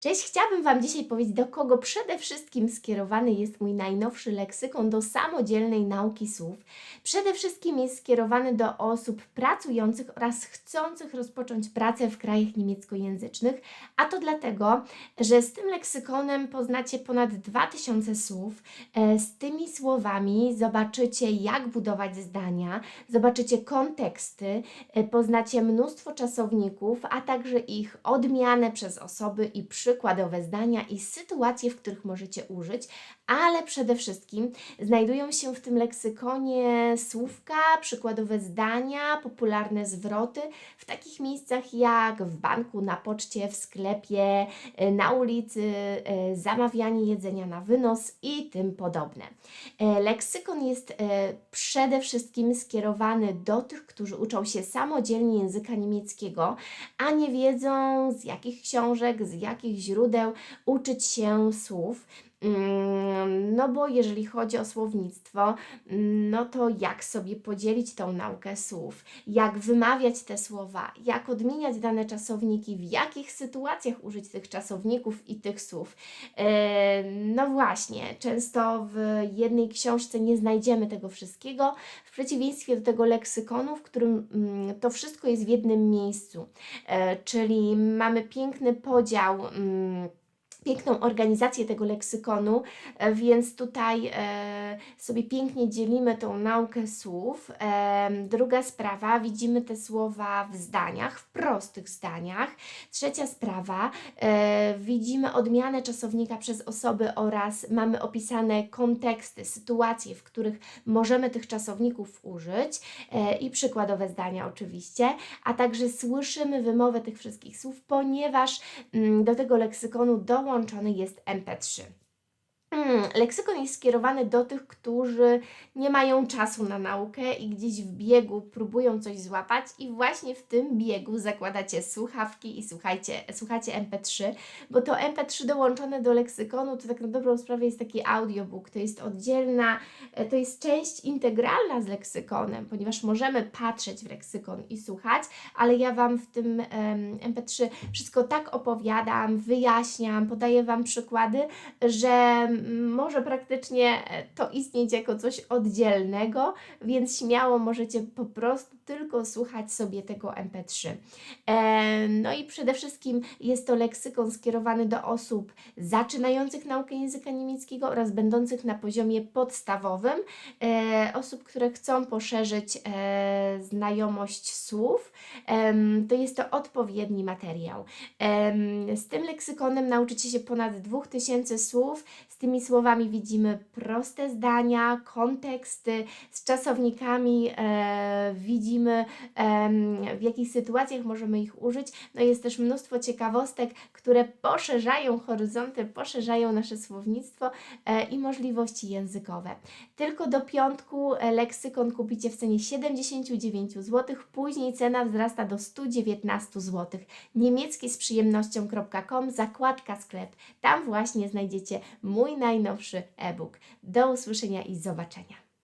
Cześć, chciałabym Wam dzisiaj powiedzieć, do kogo przede wszystkim skierowany jest mój najnowszy leksykon do samodzielnej nauki słów. Przede wszystkim jest skierowany do osób pracujących oraz chcących rozpocząć pracę w krajach niemieckojęzycznych, a to dlatego, że z tym leksykonem poznacie ponad 2000 słów. E, Z tymi słowami zobaczycie, jak budować zdania, zobaczycie konteksty, e, poznacie mnóstwo czasowników, a także ich odmianę przez osoby i przykładowe zdania i sytuacje, w których możecie użyć, ale przede wszystkim znajdują się w tym leksykonie słówka, przykładowe zdania, popularne zwroty w takich miejscach jak w banku, na poczcie, w sklepie, e, na ulicy, e, zamawianie jedzenia na wynos i tym podobne. E, Leksykon jest przede wszystkim skierowany do tych, którzy uczą się samodzielnie języka niemieckiego, a nie wiedzą z jakich książek, z jakich źródeł uczyć się słów. Mm, No bo jeżeli chodzi o słownictwo, mm, no to jak sobie podzielić tą naukę słów, jak wymawiać te słowa, jak odmieniać dane czasowniki, w jakich sytuacjach użyć tych czasowników i tych słów. E, No właśnie, często w jednej książce nie znajdziemy tego wszystkiego, w przeciwieństwie do tego leksykonu, w którym mm, to wszystko jest w jednym miejscu. E, Czyli mamy piękny podział. Piękną organizację tego leksykonu, e, więc tutaj e, sobie pięknie dzielimy tą naukę słów. Em, druga sprawa, widzimy te słowa w zdaniach, w prostych zdaniach. Trzecia sprawa, e, widzimy odmianę czasownika przez osoby oraz mamy opisane konteksty, sytuacje, w których możemy tych czasowników użyć e, i przykładowe zdania oczywiście, a także słyszymy wymowę tych wszystkich słów, ponieważ mm, do tego leksykonu dołączony jest MP3. Mm, Leksykon jest skierowany do tych, którzy nie mają czasu na naukę i gdzieś w biegu próbują coś złapać, i właśnie w tym biegu zakładacie słuchawki i słuchajcie, słuchacie MP3, bo to MP3 dołączone do leksykonu to tak na dobrą sprawę jest taki audiobook, to jest oddzielna, e, to jest część integralna z leksykonem, ponieważ możemy patrzeć w leksykon i słuchać, ale ja Wam w tym em, MP3 wszystko tak opowiadam, wyjaśniam, podaję Wam przykłady, że może praktycznie e, to istnieć jako coś oddzielnego, więc śmiało możecie po prostu tylko słuchać sobie tego MP3. E, No i przede wszystkim jest to leksykon skierowany do osób zaczynających naukę języka niemieckiego oraz będących na poziomie podstawowym, e, osób, które chcą poszerzyć e, znajomość słów. To jest to odpowiedni materiał. Z tym leksykonem nauczycie się ponad 2000 słów. Z tymi słowami widzimy proste zdania, konteksty, z czasownikami e, widzimy w jakich sytuacjach możemy ich użyć. No jest też mnóstwo ciekawostek, które poszerzają horyzonty, poszerzają nasze słownictwo e, i możliwości językowe. Tylko do piątku e, leksykon kupicie w cenie 79 zł, później cena wzrasta do 119 zł. Niemiecki z przyjemnością.com, zakładka sklep. Tam właśnie znajdziecie mój najnowszy e-book. Do usłyszenia i zobaczenia.